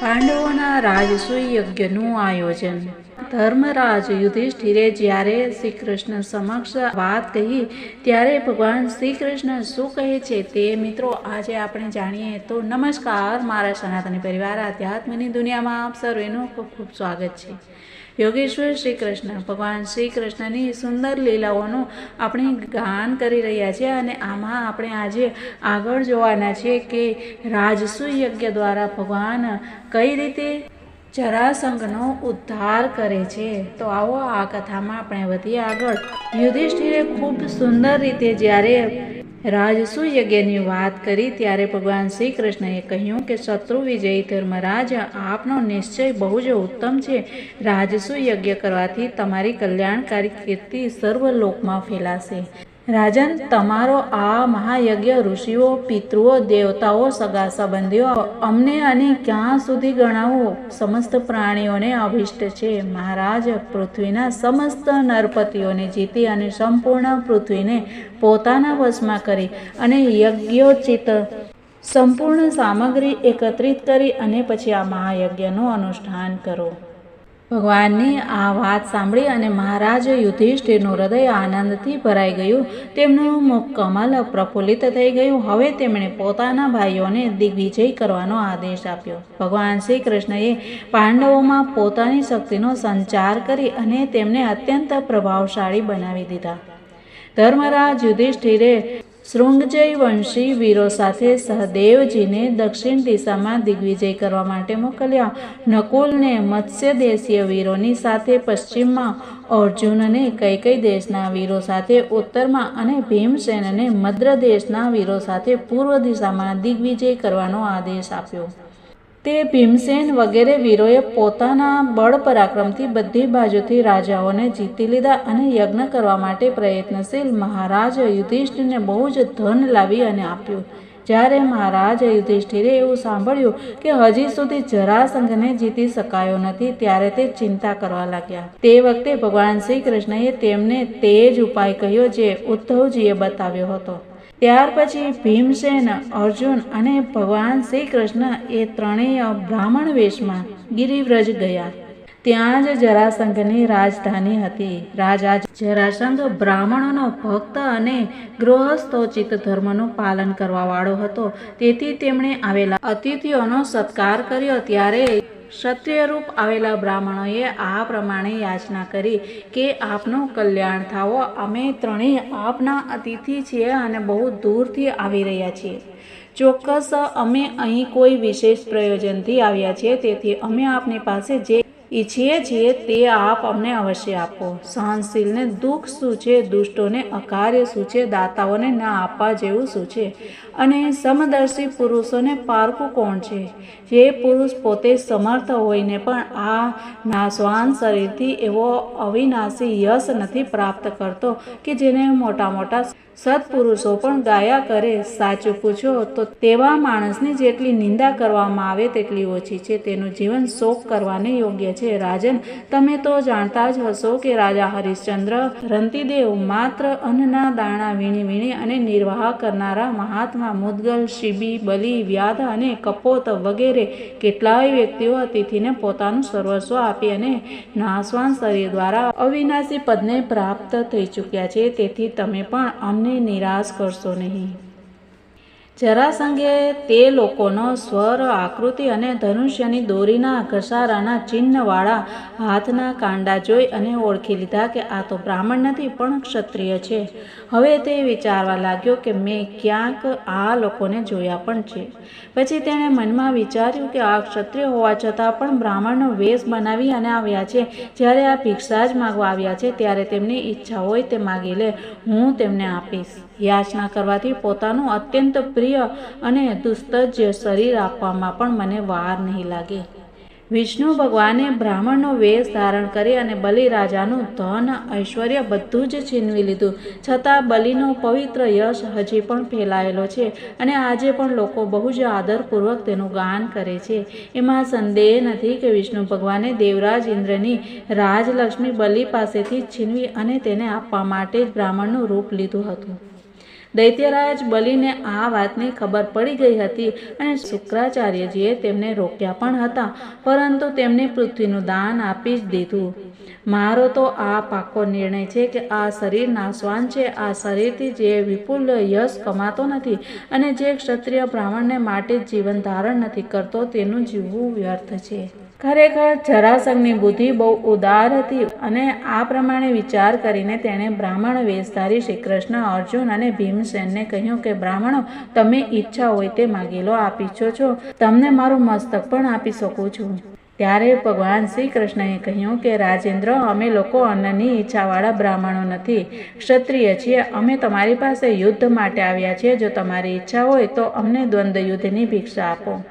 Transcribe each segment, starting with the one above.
પાંડવોના રાજસૂય યજ્ઞનું આયોજન. ધર્મરાજ યુધિષ્ઠિરે જ્યારે શ્રી કૃષ્ણ સમક્ષ વાત કહી, ત્યારે ભગવાન શ્રી કૃષ્ણ શું કહે છે તે મિત્રો આજે આપણે જાણીએ. તો નમસ્કાર, મારા સનાતની પરિવાર, આધ્યાત્મની દુનિયામાં આપ સર્વેનું ખૂબ ખૂબ સ્વાગત છે. યોગેશ્વર શ્રી કૃષ્ણ ભગવાન શ્રી કૃષ્ણની સુંદર લીલાઓનું આપણે ગાન કરી રહ્યા છીએ અને આમાં આપણે આજે આગળ જોવાના છે કે રાજસુ યજ્ઞ દ્વારા ભગવાન કઈ રીતે જરાસંઘનો ઉદ્ધાર કરે છે. તો આવો આ કથામાં આપણે વધીએ આગળ. યુધિષ્ઠિરે ખૂબ સુંદર રીતે જ્યારે રાજસુ યજ્ઞની વાત કરી ત્યારે ભગવાન શ્રી કૃષ્ણએ કહ્યું કે શત્રુ વિજય ધર્મરાજ આપનો નિશ્ચય બહુ જ ઉત્તમ છે. રાજસુ યજ્ઞ કરવાથી તમારી કલ્યાણકારી કીર્તિ સર્વ લોકમાં ફેલાશે. રાજન, તમારો આ મહાયજ્ઞ ઋષિઓ, પિતૃઓ, દેવતાઓ, સગા સંબંધીઓ, અમને અને ક્યાં સુધી ગણાવો? સમસ્ત પ્રાણીઓને અભિષ્ટ છે. મહારાજ, પૃથ્વીના સમસ્ત નરપતિઓને જીતી અને સંપૂર્ણ પૃથ્વીને પોતાના વશમાં કરી અને યજ્ઞોચિત સંપૂર્ણ સામગ્રી એકત્રિત કરી અને પછી આ મહાયજ્ઞનું અનુષ્ઠાન કરો. ભગવાનની આ વાત સાંભળી અને મહારાજ યુધિષ્ઠિરનું હૃદય આનંદથી ભરાઈ ગયું. તેમનું મુખ કમલ પ્રફુલ્લિત થઈ ગયું. હવે તેમણે પોતાના ભાઈઓને દિગ્વિજય કરવાનો આદેશ આપ્યો. ભગવાન શ્રી કૃષ્ણએ પાંડવોમાં પોતાની શક્તિનો સંચાર કરી અને તેમને અત્યંત પ્રભાવશાળી બનાવી દીધા. ધર્મરાજ યુધિષ્ઠિરે શૃંગજય વંશી વીરો સાથે સહદેવજીને દક્ષિણ દિશામાં દિગ્વિજય કરવા માટે મોકલ્યા. નકુલને મત્સ્ય દેશીય વીરોની સાથે પશ્ચિમમાં અર્જુનને કઈ કઈ દેશના વીરો સાથે ઉત્તરમાં અને ભીમસેનને મદ્ર દેશના વીરો સાથે પૂર્વ દિશામાં દિગ્વિજય કરવાનો આદેશ આપ્યો. તે ભીમસેન વગેરે વીરોએ પોતાના બળ પરાક્રમથી બધી બાજુથી રાજાઓને જીતી લીધા અને યજ્ઞ કરવા માટે પ્રયત્નશીલ મહારાજ યુધિષ્ઠિરને બહુ જ ધન લાવી અને આપ્યું. જ્યારે મહારાજ યુધિષ્ઠિરે એવું સાંભળ્યું કે હજી સુધી જરાસંઘને જીતી શકાયો નથી, ત્યારે તે ચિંતા કરવા લાગ્યા. તે વખતે ભગવાન શ્રી કૃષ્ણએ તેમને તે જ ઉપાય કહ્યો જે ઉદ્ધવજીએ બતાવ્યો હતો. ત્યાર પછી ભીમસેન, અર્જુન અને ભગવાન શ્રી કૃષ્ણ એ ત્રણેય બ્રાહ્મણ વેશમાં ગિરિવ્રજ ગયા. ત્યાં જ જરાસંઘની રાજધાની હતી. રાજા જરાસંઘ બ્રાહ્મણોનો ભક્ત અને ગૃહસ્થોચિત ધર્મનું પાલન કરવાવાળો હતો. તેથી તેમણે આવેલા અતિથિઓનો સત્કાર કર્યો. ત્યારે ક્ષત્રિય રૂપ આવેલા બ્રાહ્મણોએ આ પ્રમાણે યાચના કરી કે આપનું કલ્યાણ થાવો અમે ત્રણેય આપના અતિથિ છીએ અને બહુ દૂરથી આવી રહ્યા છીએ. ચોક્કસ અમે અહીં કોઈ વિશેષ પ્રયોજનથી આવ્યા છીએ, તેથી અમે આપની પાસે જે ઈચ્છીએ છીએ તે આપ અમને અવશ્ય આપો. સહનશીલને દુઃખ શું છે દુષ્ટોને અકાર્ય શું છે દાતાઓને ના આપવા જેવું શું છે અને સમદર્શી પુરુષોને પારખું કોણ છે? જે પુરુષ પોતે સમર્થ હોઈને પણ આ નાશવાન શરીરથી એવો અવિનાશી યશ નથી પ્રાપ્ત કરતો કે જેને મોટા મોટા સત્પુરુષો પણ ગાયા કરે. સાચું પૂછો તો તેવા માણસની જેટલી નિંદા કરવામાં આવે તેટલી ઓછી છે. તેનું જીવન શોક કરવાને યોગ્ય છે, રાજન. તમે તો જાણતા જ હશો કે રાજા હરિશ્ચંદ્ર રંતિદેવ માત્ર અન્નના દાણા વીણી વીણી અને નિર્વાહ કરનારા મહાત્મા મુદગલ, શિબી, બલી, વ્યાધ અને કપોત વગેરે કેટલાય વ્યક્તિઓ અતિથિને પોતાનું સર્વસ્વ આપી અને નાસવાન શરીર દ્વારા અવિનાશી પદને પ્રાપ્ત થઈ ચૂક્યા છે. તેથી તમે પણ અમને નિરાશ કરશો નહીં. જરાસંઘે તે લોકોનો સ્વર, આકૃતિ અને ધનુષ્યની દોરીના ઘસારાના ચિહ્નવાળા હાથના કાંડા જોઈ અને ઓળખી લીધા કે આ તો બ્રાહ્મણ નથી, પણ ક્ષત્રિય છે. હવે તે વિચારવા લાગ્યો કે મેં ક્યાંક આ લોકોને જોયા પણ છે. પછી તેણે મનમાં વિચાર્યું કે આ ક્ષત્રિય હોવા છતાં પણ બ્રાહ્મણનો વેશ બનાવી અને આવ્યા છે. જ્યારે આ ભિક્ષા જ માગવા આવ્યા છે, ત્યારે તેમની ઈચ્છા હોય તે માગી લે, હું તેમને આપીશ. યાચના કરવાથી પોતાનું અત્યંત પ્રિય અને દુસ્તજ્ય શરીર આપવામાં પણ મને વાર નહીં લાગે. વિષ્ણુ ભગવાને બ્રાહ્મણનો વેશ ધારણ કરી અને બલિરાજાનું ધન, ઐશ્વર્ય બધું જ છીનવી લીધું. છતાં બલિનો પવિત્ર યશ હજી પણ ફેલાયેલો છે અને આજે પણ લોકો બહુ જ આદરપૂર્વક તેનું ગાન કરે છે. એમાં સંદેહ નથી કે વિષ્ણુ ભગવાને દેવરાજ ઇન્દ્રની રાજલક્ષ્મી બલિ પાસેથી છીનવી અને તેને આપવા માટે જ બ્રાહ્મણનું રૂપ લીધું હતું. દૈત્યરાજ બલિને આ વાતની ખબર પડી ગઈ હતી અને શુક્રાચાર્યજીએ તેમને રોક્યા પણ હતા, પરંતુ તેમને પૃથ્વીનું દાન આપી જ દીધું. મારો તો આ પાકો નિર્ણય છે કે આ શરીર નાશવાન છે, આ શરીરથી જે વિપુલ યશ કમાતો નથી અને જે ક્ષત્રિય બ્રાહ્મણને માટે જીવન ધારણ નથી કરતો તેનું જીવવું વ્યર્થ છે. ખરેખર જરાસંઘની બુદ્ધિ બહુ ઉદાર હતી અને આ પ્રમાણે વિચાર કરીને તેણે બ્રાહ્મણ વેશધારી શ્રી કૃષ્ણ અર્જુન અને ભીમસેનને કહ્યું કે, બ્રાહ્મણો, તમે ઈચ્છા હોય તે માગી લો, આપ છો. તમને મારું મસ્તક પણ આપી શકું છું. ત્યારે ભગવાન શ્રી કૃષ્ણએ કહ્યું કે, રાજેન્દ્ર, અમે લોકો અન્નની ઈચ્છાવાળા બ્રાહ્મણો નથી. ક્ષત્રિય છીએ. અમે તમારી પાસે યુદ્ધ માટે આવ્યા છીએ. જો તમારી ઈચ્છા હોય તો અમને દ્વંદ્વ યુદ્ધની ભિક્ષા આપો.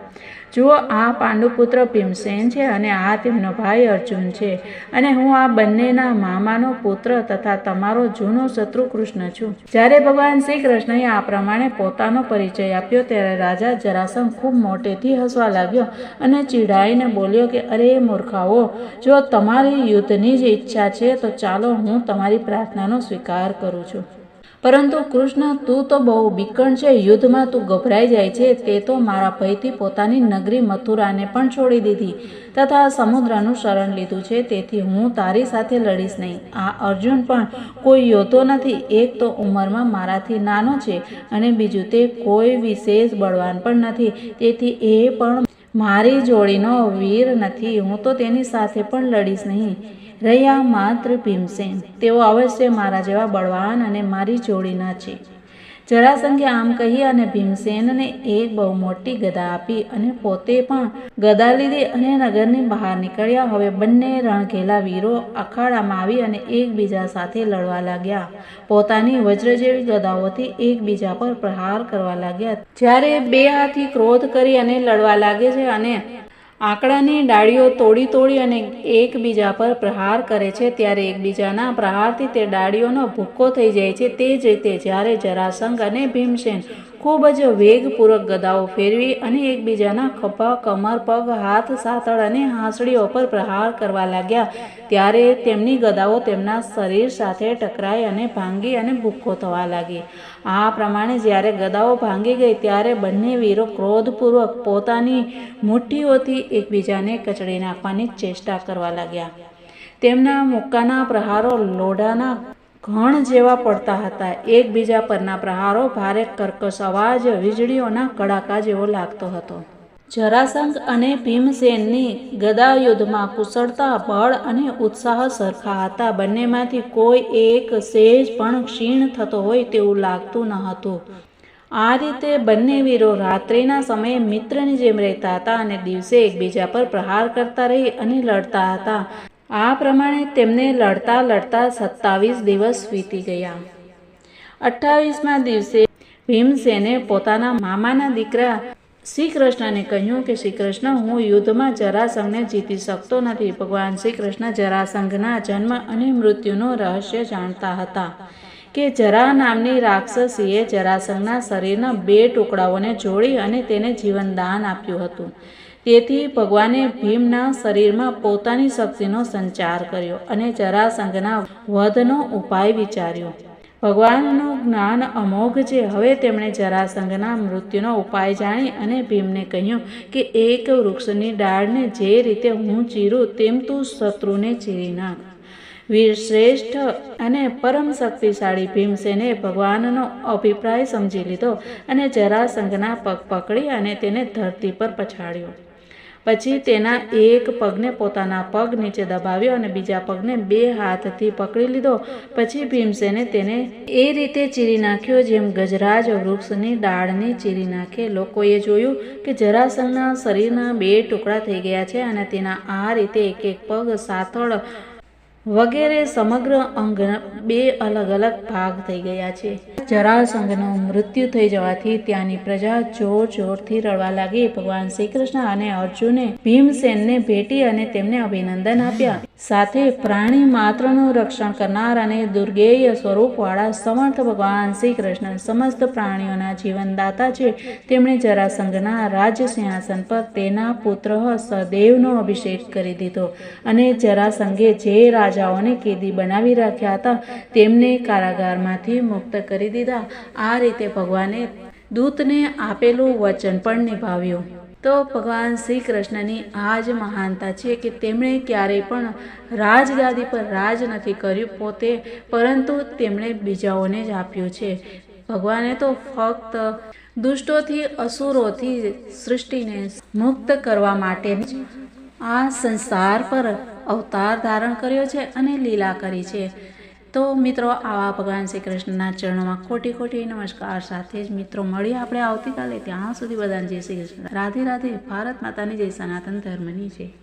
જુઓ, આ પાંડુપુત્ર ભીમસેન છે અને આ તેમનો ભાઈ અર્જુન છે અને હું આ બંનેના મામાનો પુત્ર તથા તમારો જૂનો શત્રુ કૃષ્ણ છું. જ્યારે ભગવાન શ્રી કૃષ્ણએ આ પ્રમાણે પોતાનો પરિચય આપ્યો, ત્યારે રાજા જરાસંઘ ખૂબ મોટેથી હસવા લાગ્યો અને ચીડાઈને બોલ્યો કે, અરે મૂર્ખાઓ, જો તમારી યુદ્ધની જ ઈચ્છા છે, તો ચાલો હું તમારી પ્રાર્થનાનો સ્વીકાર કરું છું. પરંતુ કૃષ્ણ, તું તો બહુ બીકણ છે, યુદ્ધમાં તું ગભરાઈ જાય છે, તે તો મારા ભયથી પોતાની નગરી મથુરાને પણ છોડી દીધી તથા સમુદ્રનું શરણ લીધું છે, તેથી હું તારી સાથે લડીશ નહીં. આ અર્જુન પણ, કોઈ યોદ્ધો નથી, એક તો ઉંમરમાં મારાથી નાનો છે અને બીજું તે કોઈ વિશેષ બળવાન પણ નથી, તેથી એ પણ મારી જોડીનો વીર નથી, હું તો તેની સાથે પણ લડીશ નહીં. રહ્યા માત્ર ભીમસેન. તેઓ અવશ્ય મારા જેવા બળવાન અને મારી જોડીના છે. જરાસંઘે આમ કહી અને ભીમસેનને એક બહુ મોટી ગદા આપી અને પોતે પણ ગદા લીધી અને નગરની બહાર નીકળ્યા. હવે બંને રણઘેલા વીરો અખાડામાં આવી અને એકબીજા સાથે લડવા લાગ્યા. પોતાની વજ્ર જેવી ગદાઓથી એકબીજા પર પ્રહાર કરવા લાગ્યા. જ્યારે બે હાથી ક્રોધ કરી અને લડવા લાગે છે અને આંકડાની ડાળીઓ તોડી તોડી અને એકબીજા પર પ્રહાર કરે છે. ત્યારે એકબીજાના પ્રહારથી તે ડાળીઓનો ભૂક્કો થઈ જાય છે. તે જ રીતે જ્યારે જરાસંઘ અને ભીમસેન ખૂબ જ વેગપૂર્વક ગદાઓ ફેરવી અને એકબીજાના ખભા, કમર, પગ, હાથ, સાતળ અને હાંસડીઓ પર પ્રહાર કરવા લાગ્યા. ત્યારે તેમની ગદાઓ તેમના શરીર સાથે ટકરાઈ અને ભાંગી અને ભૂક્કો થવા લાગી. આ પ્રમાણે જ્યારે ગદાઓ ભાંગી ગઈ ત્યારે બંને વીરો ક્રોધપૂર્વક પોતાની મુઠ્ઠીઓથી એકબીજાને કચડી નાખવાની ચેષ્ટા કરવા લાગ્યા. તેમના મુક્કાના પ્રહારો લોઢાના ઘણ જેવા પડતા હતા. એકબીજા પરના પ્રહારો ભારે કર્કશ અવાજ, વીજળીઓના કડાકા જેવો લાગતો હતો. જરાસંઘ અને ભીમસેનની ગદા યુદ્ધમાં કુશળતા, બળ અને ઉત્સાહ સરખા હતા. બંનેમાંથી કોઈ એક સેજ પણ ક્ષીણ થતો હોય તેવું લાગતું ન હતું. આ રીતે બંને વીરો રાત્રિના સમયે મિત્રની જેમ રહેતા હતા અને દિવસે એકબીજા પર પ્રહાર કરતા રહી અને લડતા હતા. આ પ્રમાણે તેમને લડતા લડતા સત્તાવીસ દિવસ વીતી ગયા. અઠ્ઠાવીસમાં દિવસે ભીમસેને પોતાના મામાના દીકરા શ્રી કૃષ્ણને કહ્યું કે શ્રી કૃષ્ણ હું યુદ્ધમાં જરાસંઘને જીતી શકતો નથી. ભગવાન શ્રી કૃષ્ણ જરાસંઘના જન્મ અને મૃત્યુનું રહસ્ય જાણતા હતા કે જરા નામની રાક્ષસીએ જરાસંઘના શરીરના બે ટુકડાઓને જોડી અને તેને જીવનદાન આપ્યું હતું. તેથી ભગવાને ભીમના શરીરમાં પોતાની શક્તિનો સંચાર કર્યો અને જરાસંઘના વધનો ઉપાય વિચાર્યો. ભગવાનનું જ્ઞાન અમોઘ છે. હવે તેમણે જરાસંઘના મૃત્યુનો ઉપાય જાણી અને ભીમને કહ્યું કે એક વૃક્ષની ડાળને જે રીતે હું ચીરું તેમ તું શત્રુને ચીરી નાખ. વીરશ્રેષ્ઠ અને પરમ શક્તિશાળી ભીમસેને ભગવાનનો અભિપ્રાય સમજી લીધો અને જરાસંઘના પગ પકડી અને તેને ધરતી પર પછાડ્યો. પછી તેના એક પગને પોતાના પગ નીચે દબાવ્યો અને બીજા પગને બે હાથથી પકડી લીધો. પછી ભીમસેને તેને એ રીતે ચીરી નાખ્યો જેમ ગજરાજ વૃક્ષની ડાળને ચીરી નાખે. લોકોએ જોયું કે જરાસંઘના શરીરના બે ટુકડા થઈ ગયા છે અને તેના આ રીતે એક એક પગ સાથળ વગેરે સમગ્ર અંગ બે અલગ અલગ ભાગ થઈ ગયા છે. જરાસંઘનું મૃત્યુ થઈ જવાથી ત્યાંની પ્રજા જોર જોરથી રડવા લાગી. ભગવાન શ્રી કૃષ્ણ અને અર્જુને ભીમસેનને ભેટી અને તેમને અભિનંદન આપ્યા. સાથે પ્રાણી માત્રનું રક્ષણ કરનાર અને દુર્ગેય સ્વરૂપવાળા સમર્થ ભગવાન શ્રી કૃષ્ણ સમસ્ત પ્રાણીઓના જીવનદાતા છે. તેમણે જરાસંઘના રાજ્ય સિંહાસન પર તેના પુત્ર સદેવનો અભિષેક કરી દીધો અને જરાસંઘે જે રાજાઓને કેદી બનાવી રાખ્યા હતા તેમને કારાગારમાંથી મુક્ત કરી દીધા. આ રીતે ભગવાને દૂતને આપેલું વચન પણ નિભાવ્યું. તો ભગવાન શ્રી કૃષ્ણની આ જ મહાનતા છે કે તેમણે ક્યારેય પણ રાજગાદી પર રાજ નથી કર્યું પોતે, પરંતુ તેમણે બીજાઓને જ આપ્યું છે. ભગવાને તો ફક્ત દુષ્ટોથી, અસુરોથી સૃષ્ટિને મુક્ત કરવા માટે આ સંસાર પર અવતાર ધારણ કર્યો છે અને લીલા કરી છે. તો મિત્રો, આવા ભગવાન શ્રી કૃષ્ણના ચરણોમાં ખોટી ખોટી નમસ્કાર. સાથે જ મિત્રો, મળીએ આપણે આવતીકાલે. ત્યાં સુધી બધાને જય શ્રી કૃષ્ણ. રાધે રાધે ભારત માતાની જય સનાતન ધર્મની છે